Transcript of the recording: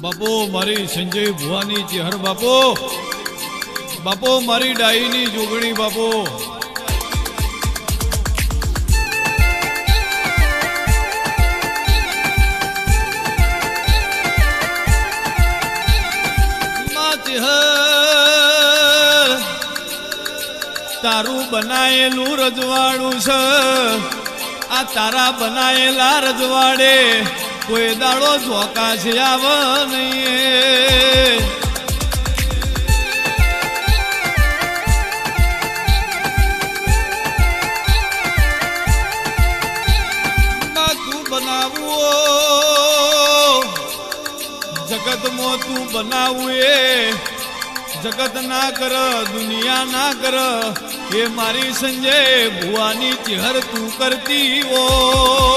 બાપો, મારી સંજય ભુવાની ચેહર બાપો. બાપો, મારી ડાઈની જોગણી બાપો. તારું બનાયેલું રજવાડું છે. આ તારા બનાયેલા રજવાડે કોઈ દાડો ઝોકા છે આવ નહીં જગતમાં તું બનાવું એ. જગત ના કર, દુનિયા ના કર. એ મારી સંજય ભુવાની ચેહર તું કરતી હોય